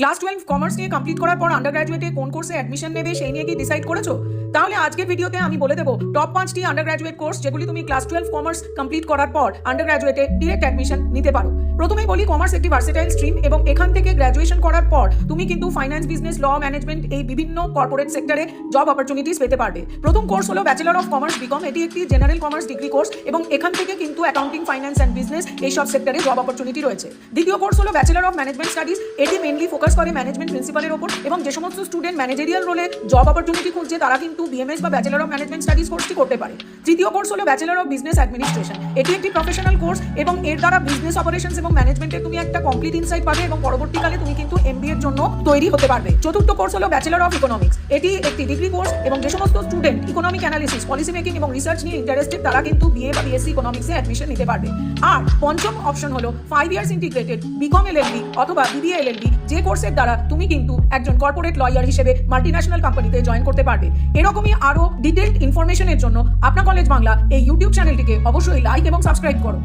Class twelve commerce নিয়ে complete করার পর আন্ডার গ্র্যাজুয়েটে কোন কোর্সে অ্যাডমিশন নেবে সেই নিয়ে কি ডিসাইড করেছ? তাহলে আজকের ভিডিওতে আমি বলে দেবো টপ পাঁচটি আন্ডার গ্র্যাজুয়েট কোর্স যেগুলি তুমি ক্লাস টুয়েলভ কমার্স কমপ্লিট করার পর আন্ডার গ্র্যাজুয়েটে ডিরেক্ট অ্যাডমিশন নিতে পারো। প্রথমেই বলি কমার্স একটি ভার্সেটাইল স্ট্রিম এবং এখান থেকে গ্র্যাজুয়েশন করার পর তুমি কিন্তু ফাইন্যান্স বিজনেস ল ম্যানেজমেন্ট এই বিভিন্ন কর্পোরেট সেক্টরে জব অপরচুনিটিস পেতে পারবে। প্রথম কোর্স হলো ব্যাচেলর অফ কমার্স বিকম এটি একটি জেনারেল কমার্স ডিগ্রি কোর্স এবং এখান থেকে কিন্তু অ্যাকাউন্টিং ফাইন্যান্স অ্যান্ড বিজনেস এইসব সেক্টরে জব অপরচুনিটি রয়েছে। দ্বিতীয় কোর্স হলো ব্যাচেলর অফ ম্যানেজমেন্ট স্টাডিজ এটি মেনলি ফোকাস করে ম্যানেজমেন্ট প্রিন্সিপালের ওপর এবং যে সমস্ত স্টুডেন্ট ম্যানেজেরিয়াল রোলে জব অপরচুনিটি খুঁজছে, তারা কিন্তু বিএমএস বা ব্যাচেলার অফ ম্যানেজমেন্ট স্টাডিজ কোর্সটি করতে পারে। তৃতীয় কোর্স হলো ব্যাচেলার অফ বিজনেস অ্যাডমিনিস্ট্রেশন এটি একটি প্রফেশনাল কোর্স এবং এর দ্বারা বিজনেস অপারেশন এবং ম্যানেজমেন্টে তুমি একটা কমপ্লিট ইনসাইট পাবে এবং পরবর্তীকালে তুমি কিন্তু জন্য তৈরি হতে পারবে। চতুর্থ কোর্স হলো ব্যাচেলর অফ ইকোনমিক্স এটি একটি ডিগ্রি কোর্স এবং যে সমস্ত student economic analysis policy making এবং রিসার্চ নিয়ে ইন্টারেস্টেড তারা কিন্তু বিএ বা বিএসসি ইকোনমিক্সে অ্যাডমিশন নিতে পারবে। আর পঞ্চম অপশন হলো five years integrated BCom LLB অথবা বিবিএ এলএলবি যে কোর্সের দ্বারা তুমি কিন্তু একজন কর্পোরেট লয়ার হিসেবে মাল্টি মাল্টিন্যাশনাল কোম্পানিতে জয়েন করতে পারবে। এরকমই আরও ডিটেলড ইনফরমেশনের জন্য আপনা কলেজ বাংলা এই ইউটিউব চ্যানেলটিকে অবশ্যই লাইক এবং সাবস্ক্রাইব করো।